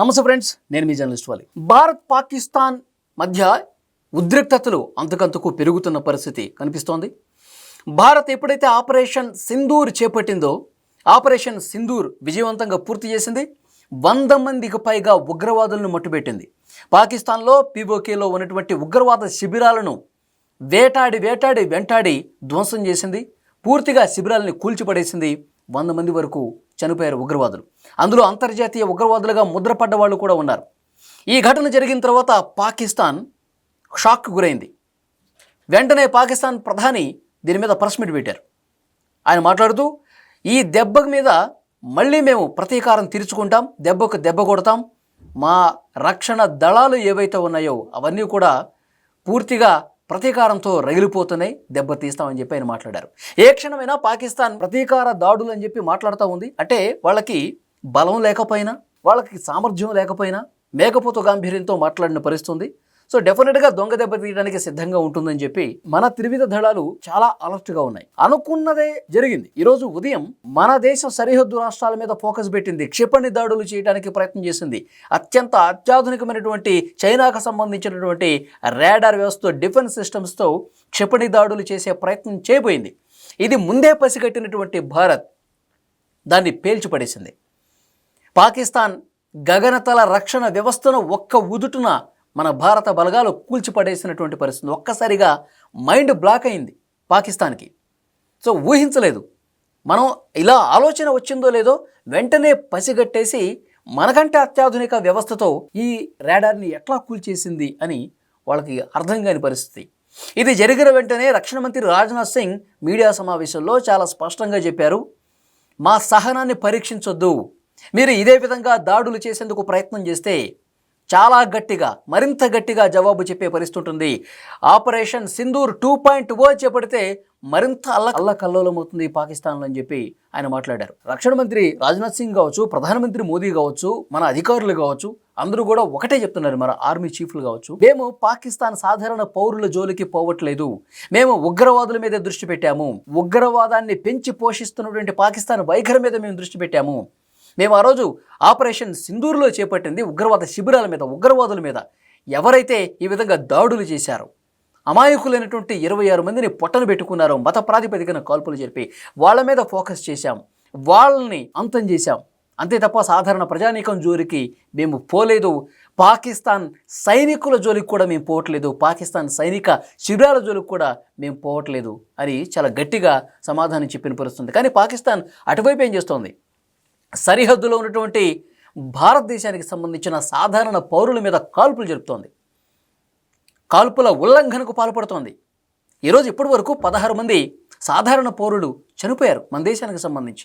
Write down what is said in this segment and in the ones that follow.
నమస్తే ఫ్రెండ్స్ నేను మీ జర్నలిస్ట్ వాలి. భారత్ పాకిస్తాన్ మధ్య ఉద్రిక్తతలు అంతకంతకు పెరుగుతున్న పరిస్థితి కనిపిస్తోంది. భారత్ ఎప్పుడైతే ఆపరేషన్ సింధూర్ చేపట్టిందో ఆపరేషన్ సింధూర్ విజయవంతంగా పూర్తి చేసింది. వంద మందికి పైగా ఉగ్రవాదులను మట్టుబెట్టింది. పాకిస్తాన్లో పీఓకేలో ఉన్నటువంటి ఉగ్రవాద శిబిరాలను వేటాడి వేటాడి వెంటాడి ధ్వంసం చేసింది. పూర్తిగా శిబిరాలని కూల్చిపడేసింది వంద మంది వరకు చనిపోయారు ఉగ్రవాదులు. అందులో అంతర్జాతీయ ఉగ్రవాదులుగా ముద్రపడ్డ వాళ్ళు కూడా ఉన్నారు. ఈ ఘటన జరిగిన తర్వాత పాకిస్తాన్ షాక్ గురైంది. వెంటనే పాకిస్తాన్ ప్రధాని దీని మీద ప్రెస్ మీట్ పెట్టారు. ఆయన మాట్లాడుతూ ఈ దెబ్బ మీద మళ్ళీ మేము ప్రతీకారం తీర్చుకుంటాం దెబ్బకు దెబ్బ కొడతాం. మా రక్షణ దళాలు ఏవైతే ఉన్నాయో అవన్నీ కూడా పూర్తిగా ప్రతీకారంతో రగిలిపోతున్నాయి దెబ్బ తీస్తామని చెప్పి ఆయన మాట్లాడారు. ఏ క్షణమైనా పాకిస్తాన్ ప్రతీకార దాడులు అని చెప్పి మాట్లాడుతూ ఉంది. అంటే వాళ్ళకి బలం లేకపోయినా వాళ్ళకి సామర్థ్యం లేకపోయినా మేకపోతు గాంభీర్యంతో మాట్లాడిన పరిస్థితుంది సో డెఫినెట్గా దొంగ దెబ్బ తీయడానికి సిద్ధంగా ఉంటుందని చెప్పి మన త్రివిధ దళాలు చాలా అలర్ట్గా ఉన్నాయి. అనుకున్నదే జరిగింది. ఈరోజు ఉదయం మన దేశ సరిహద్దు రాష్ట్రాల మీద ఫోకస్ పెట్టింది. క్షిపణి దాడులు చేయడానికి ప్రయత్నం చేసింది. అత్యంత అత్యాధునికమైనటువంటి చైనాకు సంబంధించినటువంటి రాడార్ వ్యవస్థ డిఫెన్స్ సిస్టమ్స్తో క్షిపణి దాడులు చేసే ప్రయత్నం చేయబోయింది. ఇది ముందే పసిగట్టినటువంటి భారత్ దాన్ని పేల్చిపడేసింది. పాకిస్తాన్ గగనతల రక్షణ వ్యవస్థను ఒక్క ఉదుటున మన భారత బలగాలు కూల్చిపడేసినటువంటి పరిస్థితి ఒక్కసారిగా మైండ్ బ్లాక్ అయింది పాకిస్తాన్కి. సో ఊహించలేదు. మనం ఇలా ఆలోచన వచ్చిందో లేదో వెంటనే పసిగట్టేసి మనకంటే అత్యాధునిక వ్యవస్థతో ఈ రాడార్ని ఎట్లా కూల్చేసింది అని వాళ్ళకి అర్థం కాని పరిస్థితి. ఇది జరిగిన వెంటనే రక్షణ మంత్రి రాజ్నాథ్ సింగ్ మీడియా సమావేశంలో చాలా స్పష్టంగా చెప్పారు మా సహనాన్ని పరీక్షించొద్దు. మీరు ఇదే విధంగా దాడులు చేసేందుకు ప్రయత్నం చేస్తే చాలా గట్టిగా మరింత గట్టిగా జవాబు చెప్పే పరిస్థితి ఉంటుంది. Operation Sindoor two point O చేపడితే మరింత అల్ల అల్లకల్లోలమవుతుంది పాకిస్తాన్లో అని చెప్పి ఆయన మాట్లాడారు. రక్షణ మంత్రి రాజ్నాథ్ సింగ్ కావచ్చు ప్రధానమంత్రి మోదీ కావచ్చు మన అధికారులు కావచ్చు అందరూ కూడా ఒకటే చెప్తున్నారు మన ఆర్మీ చీఫ్లు కావచ్చు. మేము పాకిస్తాన్ సాధారణ పౌరుల జోలికి పోవట్లేదు. మేము ఉగ్రవాదుల మీద దృష్టి పెట్టాము. ఉగ్రవాదాన్ని పెంచి పోషిస్తున్నటువంటి పాకిస్తాన్ వైఖరి మీద మేము దృష్టి పెట్టాము. మేము ఆ రోజు ఆపరేషన్ సింధూర్లో చేపట్టింది ఉగ్రవాద శిబిరాల మీద ఉగ్రవాదుల మీద. ఎవరైతే ఈ విధంగా దాడులు చేశారో అమాయకులైనటువంటి ఇరవై ఆరు మందిని పొట్టను పెట్టుకున్నారో మత ప్రాతిపదికన కాల్పులు జరిపి వాళ్ళ మీద ఫోకస్ చేశాం. వాళ్ళని అంతం చేశాం. అంతే తప్ప సాధారణ ప్రజానీకం జోలికి మేము పోలేదు. పాకిస్తాన్ సైనికుల జోలికి కూడా మేము పోవట్లేదు. పాకిస్తాన్ సైనిక శిబిరాల జోలికి కూడా మేము పోవట్లేదు అని చాలా గట్టిగా సమాధానం చెప్పిన పరిస్థితుంది. కానీ పాకిస్తాన్ అటువైపు ఏం చేస్తోంది? సరిహద్దులో ఉన్నటువంటి భారతదేశానికి సంబంధించిన సాధారణ పౌరుల మీద కాల్పులు జరుపుతోంది. కాల్పుల ఉల్లంఘనకు పాల్పడుతోంది. ఈరోజు ఇప్పటి వరకు పదహారు మంది సాధారణ పౌరులు చనిపోయారు మన దేశానికి సంబంధించి.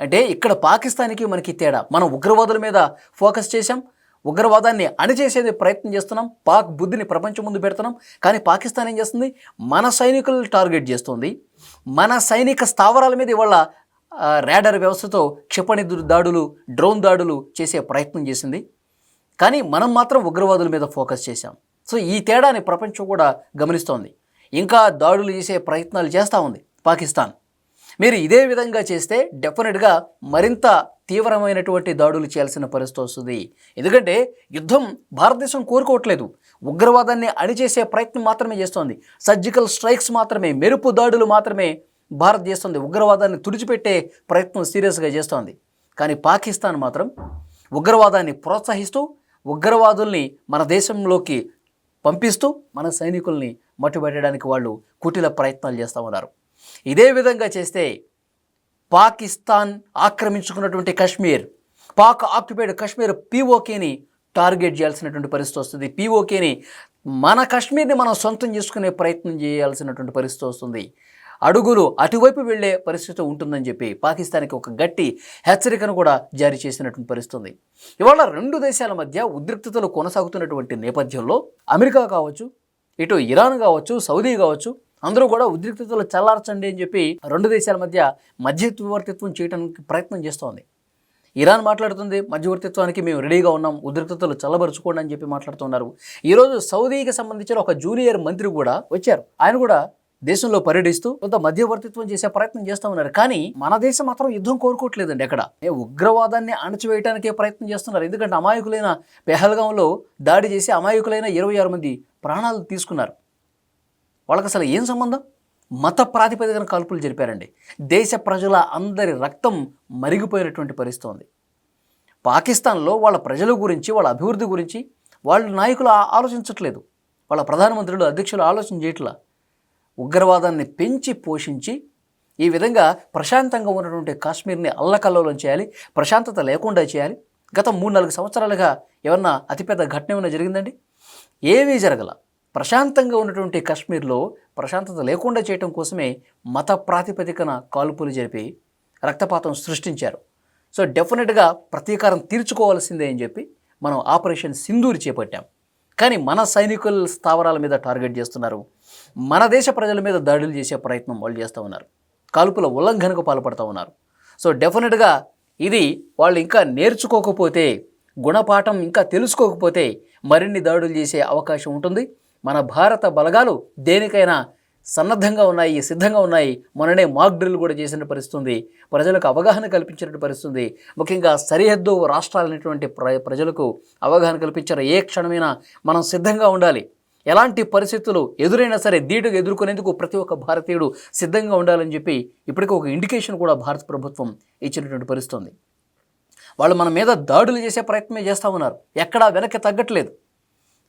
అంటే ఇక్కడ పాకిస్తాన్కి మనకి తేడా. మనం ఉగ్రవాదుల మీద ఫోకస్ చేశాం. ఉగ్రవాదాన్ని అణిచేసేది ప్రయత్నం చేస్తున్నాం. పాక్ బుద్ధిని ప్రపంచం ముందు పెడుతున్నాం. కానీ పాకిస్తాన్ ఏం చేస్తుంది? మన సైనికులను టార్గెట్ చేస్తుంది. మన సైనిక స్థావరాల మీద ఇవాళ రాడర్ వ్యవస్థతో క్షిపణి దాడులు డ్రోన్ దాడులు చేసే ప్రయత్నం చేసింది. కానీ మనం మాత్రం ఉగ్రవాదుల మీద ఫోకస్ చేశాం. సో ఈ తేడాని ప్రపంచం కూడా గమనిస్తోంది. ఇంకా దాడులు చేసే ప్రయత్నాలు చేస్తూ ఉంది పాకిస్తాన్. మీరు ఇదే విధంగా చేస్తే డెఫినెట్గా మరింత తీవ్రమైనటువంటి దాడులు చేయాల్సిన పరిస్థితి వస్తుంది. ఎందుకంటే యుద్ధం భారతదేశం కోరుకోవట్లేదు. ఉగ్రవాదాన్ని అణిచేసే ప్రయత్నం మాత్రమే చేస్తోంది. సర్జికల్ స్ట్రైక్స్ మాత్రమే మెరుపు దాడులు మాత్రమే భారత్ చేస్తుంది ఉగ్రవాదాన్ని తుడిచిపెట్టే ప్రయత్నం సీరియస్గా చేస్తోంది. కానీ పాకిస్తాన్ మాత్రం ఉగ్రవాదాన్ని ప్రోత్సహిస్తూ ఉగ్రవాదుల్ని మన దేశంలోకి పంపిస్తూ మన సైనికుల్ని మట్టుబెట్టడానికి వాళ్ళు కుటిల ప్రయత్నాలు చేస్తూ ఉన్నారు. ఇదే విధంగా చేస్తే పాకిస్తాన్ ఆక్రమించుకున్నటువంటి కశ్మీర్ పాక్ ఆక్యుపైడ్ కశ్మీర్ పీఓకేని టార్గెట్ చేయాల్సినటువంటి పరిస్థితి వస్తుంది. పీఓకేని మన కశ్మీర్ని మనం సొంతం చేసుకునే ప్రయత్నం చేయాల్సినటువంటి పరిస్థితి వస్తుంది. అడుగులు అటువైపు వెళ్ళే పరిస్థితి ఉంటుందని చెప్పి పాకిస్తాన్కి ఒక గట్టి హెచ్చరికను కూడా జారీ చేసినటువంటి పరిస్థితుంది. ఇవాళ రెండు దేశాల మధ్య ఉద్రిక్తతలు కొనసాగుతున్నటువంటి నేపథ్యంలో అమెరికా కావచ్చు ఇటు ఇరాన్ కావచ్చు సౌదీ కావచ్చు అందరూ కూడా ఉద్రిక్తతలు చల్లార్చండి అని చెప్పి రెండు దేశాల మధ్య మధ్యవర్తిత్వం చేయడానికి ప్రయత్నం చేస్తోంది. ఇరాన్ మాట్లాడుతుంది మధ్యవర్తిత్వానికి మేము రెడీగా ఉన్నాం ఉద్రిక్తతలు చల్లబరుచుకోండి అని చెప్పి మాట్లాడుతున్నారు. ఈరోజు సౌదీకి సంబంధించిన ఒక జూనియర్ మంత్రి కూడా వచ్చారు. ఆయన కూడా దేశంలో పర్యటిస్తూ కొంత మధ్యవర్తిత్వం చేసే ప్రయత్నం చేస్తూ ఉన్నారు. కానీ మన దేశం మాత్రం యుద్ధం కోరుకోవట్లేదండి ఎక్కడ. ఏ ఉగ్రవాదాన్ని అణచివేయడానికే ప్రయత్నం చేస్తున్నారు. ఎందుకంటే అమాయకులైన పెహల్గాంలో దాడి చేసి అమాయకులైన ఇరవై ఆరు మంది ప్రాణాలు తీసుకున్నారు. వాళ్ళకి అసలు ఏం సంబంధం? మత ప్రాతిపదికన కాల్పులు జరిపారండి. దేశ ప్రజల అందరి రక్తం మరిగిపోయినటువంటి పరిస్థితి ఉంది. పాకిస్తాన్లో వాళ్ళ ప్రజల గురించి వాళ్ళ అభివృద్ధి గురించి వాళ్ళ నాయకులు ఆలోచించట్లేదు. వాళ్ళ ప్రధానమంత్రులు అధ్యక్షులు ఆలోచన చేయట్లా. ఉగ్రవాదాన్ని పెంచి పోషించి ఈ విధంగా ప్రశాంతంగా ఉన్నటువంటి కాశ్మీర్ని అల్లకల్లోలం చేయాలి ప్రశాంతత లేకుండా చేయాలి. గత మూడు నాలుగు సంవత్సరాలుగా ఏమన్నా అతిపెద్ద ఘటన ఏమైనా జరిగిందండి? ఏమీ జరగల. ప్రశాంతంగా ఉన్నటువంటి కాశ్మీర్లో ప్రశాంతత లేకుండా చేయటం కోసమే మత ప్రాతిపదికన కాల్పులు జరిపి రక్తపాతం సృష్టించారు. సో డెఫినెట్గా ప్రతీకారం తీర్చుకోవాల్సిందే అని చెప్పి మనం ఆపరేషన్ సింధూరి చేపట్టాం. కానీ మన సైనికుల స్థావరాల మీద టార్గెట్ చేస్తున్నారు మన దేశ ప్రజల మీద దాడులు చేసే ప్రయత్నం వాళ్ళు చేస్తూ ఉన్నారు. కాల్పుల ఉల్లంఘనకు పాల్పడుతూ ఉన్నారు. సో డెఫినెట్గా ఇది వాళ్ళు ఇంకా నేర్చుకోకపోతే గుణపాఠం ఇంకా తెలుసుకోకపోతే మరిన్ని దాడులు చేసే అవకాశం ఉంటుంది. మన భారత బలగాలు దేనికైనా సన్నద్ధంగా ఉన్నాయి సిద్ధంగా ఉన్నాయి. మొన్ననే మాక్ డ్రిల్ కూడా చేసిన పరిస్థితుంది. ప్రజలకు అవగాహన కల్పించినట్టు పరిస్థితుంది. ముఖ్యంగా సరిహద్దు రాష్ట్రాలైనటువంటి ప్ర ప్రజలకు అవగాహన కల్పించారు. ఏ క్షణమైనా మనం సిద్ధంగా ఉండాలి. ఎలాంటి పరిస్థితులు ఎదురైనా సరే ధీటుగా ఎదుర్కొనేందుకు ప్రతి ఒక్క భారతీయుడు సిద్ధంగా ఉండాలని చెప్పి ఇప్పటికే ఒక ఇండికేషన్ కూడా భారత ప్రభుత్వం ఇచ్చినటువంటి పరిస్థితుంది. వాళ్ళు మన మీద దాడులు చేసే ప్రయత్నమే చేస్తూ ఉన్నారు. ఎక్కడా వెనక్కి తగ్గట్లేదు.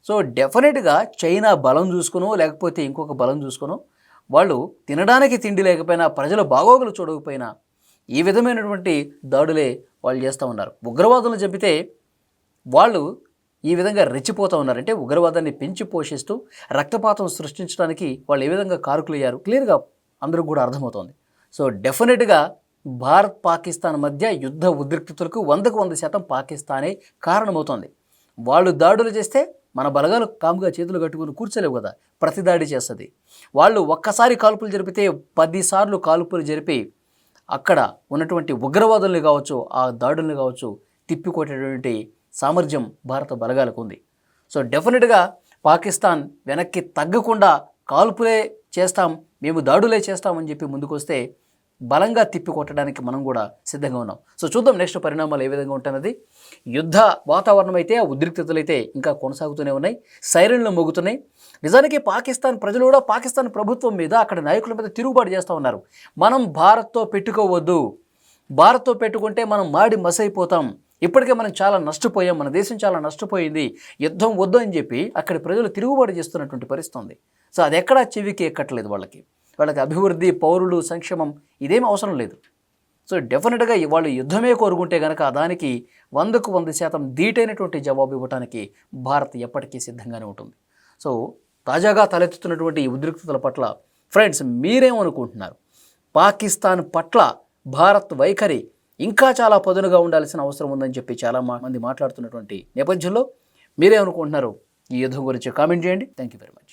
సో డెఫినెట్గా చైనా బలం చూసుకునో లేకపోతే ఇంకొక బలం చూసుకునో వాళ్ళు తినడానికి తిండి లేకపోయినా ప్రజల బాగోగులు చూడకపోయినా ఈ విధమైనటువంటి దాడులే వాళ్ళు చేస్తూ ఉన్నారు. ఉగ్రవాదులు చెబితే వాళ్ళు ఈ విధంగా రెచ్చిపోతూ ఉన్నారంటే ఉగ్రవాదాన్ని పెంచి పోషిస్తూ రక్తపాతం సృష్టించడానికి వాళ్ళు ఏ విధంగా కారుకులయ్యారు? క్లియర్గా అందరూ కూడా అర్థమవుతోంది. సో డెఫినెట్గా భారత్ పాకిస్తాన్ మధ్య యుద్ధ ఉద్రిక్తతలకు వందకు వంద శాతం పాకిస్తానే కారణమవుతోంది. వాళ్ళు దాడులు చేస్తే మన బలగాలు కాముగా చేతులు కట్టుకుని కూర్చోలేవు కదా ప్రతి దాడి చేస్తుంది. వాళ్ళు ఒక్కసారి కాల్పులు జరిపితే పదిసార్లు కాల్పులు జరిపి అక్కడ ఉన్నటువంటి ఉగ్రవాదుల్ని కావచ్చు ఆ దాడుల్ని కావచ్చు తిప్పికొట్టేటువంటి సామర్థ్యం భారత బలగాలకు ఉంది. సో డెఫినెట్గా పాకిస్తాన్ వెనక్కి తగ్గకుండా కాల్పులే చేస్తాం మేము దాడులే చేస్తామని చెప్పి ముందుకొస్తే బలంగా తిప్పి కొట్టడానికి మనం కూడా సిద్ధంగా ఉన్నాం. సో చూద్దాం నెక్స్ట్ పరిణామాలు ఏ విధంగా ఉంటున్నది. యుద్ధ వాతావరణం అయితే ఆ ఉద్రిక్తతలు అయితే ఇంకా కొనసాగుతూనే ఉన్నాయి. సైరన్లు మోగుతున్నాయి. నిజానికి పాకిస్తాన్ ప్రజలు కూడా పాకిస్తాన్ ప్రభుత్వం మీద అక్కడ నాయకుల మీద తిరుగుబాటు చేస్తూ ఉన్నారు. మనం భారత్తో పెట్టుకోవద్దు. భారత్తో పెట్టుకుంటే మనం మాడి మసైపోతాం. ఇప్పటికే మనం చాలా నష్టపోయాం మన దేశం చాలా నష్టపోయింది యుద్ధం వద్దు అని చెప్పి అక్కడి ప్రజలు తిరుగుబాటు చేస్తున్నటువంటి పరిస్థితి ఉంది సో అది ఎక్కడా చెవికి ఎక్కట్లేదు వాళ్ళకి. వాళ్ళకి అభివృద్ధి పౌరులు సంక్షేమం ఇదేం అవసరం లేదు. సో డెఫినెట్గా వాళ్ళు యుద్ధమే కోరుకుంటే కనుక దానికి వందకు వంద శాతం ధీటైనటువంటి జవాబు ఇవ్వడానికి భారత్ ఎప్పటికీ సిద్ధంగానే ఉంటుంది. సో తాజాగా తలెత్తుతున్నటువంటి ఈ ఉద్రిక్తతల పట్ల ఫ్రెండ్స్ మీరేమనుకుంటున్నారు? పాకిస్తాన్ పట్ల భారత్ వైఖరి ఇంకా చాలా పదునుగా ఉండాల్సిన అవసరం ఉందని చెప్పి చాలా మంది మాట్లాడుతున్నటువంటి నేపథ్యంలో మీరేమనుకుంటున్నారు? ఈ యుద్ధం గురించి కామెంట్ చేయండి. Thank you very much